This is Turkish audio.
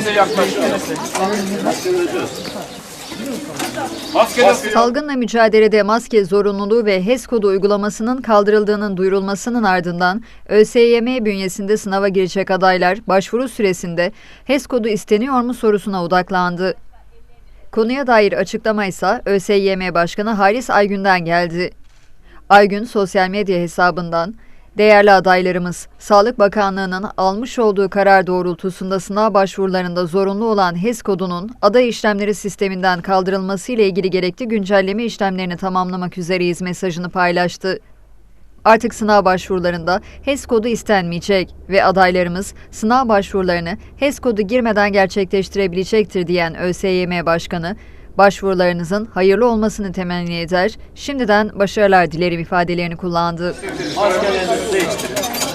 bize yaklaşın. Maske Salgınla mücadelede maske zorunluluğu ve HES kodu uygulamasının kaldırıldığının duyurulmasının ardından ÖSYM bünyesinde sınava girecek adaylar başvuru süresinde HES kodu isteniyor mu sorusuna odaklandı. Konuya dair açıklama ise ÖSYM Başkanı Halis Aygün'den geldi. Aygün sosyal medya hesabından Değerli adaylarımız, Sağlık Bakanlığı'nın almış olduğu karar doğrultusunda sınav başvurularında zorunlu olan HES kodunun aday işlemleri sisteminden kaldırılması ile ilgili gerekli güncelleme işlemlerini tamamlamak üzereyiz mesajını paylaştı. Artık sınav başvurularında HES kodu istenmeyecek ve adaylarımız sınav başvurularını HES kodu girmeden gerçekleştirebilecektir diyen ÖSYM Başkanı, başvurularınızın hayırlı olmasını temenni eder, şimdiden başarılar dilerim ifadelerini kullandı. Maskelerinizi değiştirin.